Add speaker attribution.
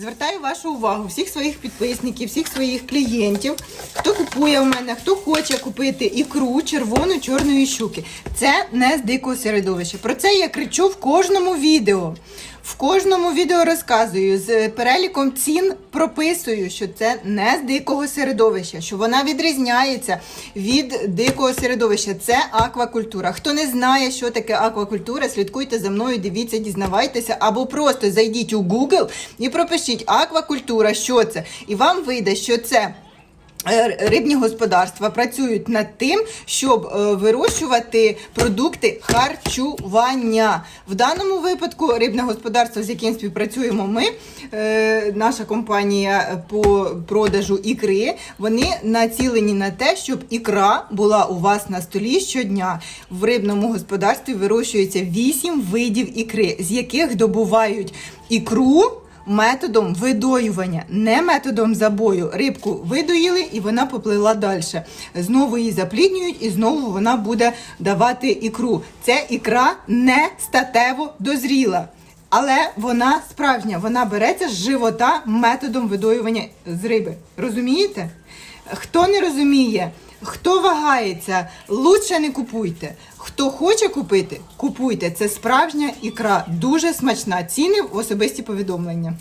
Speaker 1: Звертаю вашу увагу всіх своїх підписників, всіх своїх клієнтів, хто купує в мене, хто хоче купити ікру червону чорної щуки. Це не з дикого середовища. Про це я кричу в кожному відео. В кожному відео розказую з переліком цін прописую, що це не з дикого середовища, що вона відрізняється від дикого середовища. Це аквакультура. Хто не знає, що таке аквакультура, слідкуйте за мною, дивіться, дізнавайтеся, або просто зайдіть у Google і пропишіть аквакультура, що це, і вам вийде, що це. Е, Рибні господарства працюють над тим, щоб е, вирощувати продукти харчування. В даному випадку рибне господарство, з яким співпрацюємо ми, е, наша компанія по продажу ікри, вони націлені на те, щоб ікра була у вас на столі щодня. В рибному господарстві вирощується 8 видів ікри, з яких добувають ікру методом видоювання, не методом забою. Рибку видоїли і вона поплила далі. Знову її запліднюють і знову вона буде давати ікру. Ця ікра не статево дозріла. Але вона справжня, вона береться з живота методом видоювання з риби. Розумієте? Хто не розуміє, хто вагається, лучше не купуйте. Хто хоче купити, купуйте. Це справжня ікра, дуже смачна. Ціни в особисті повідомлення.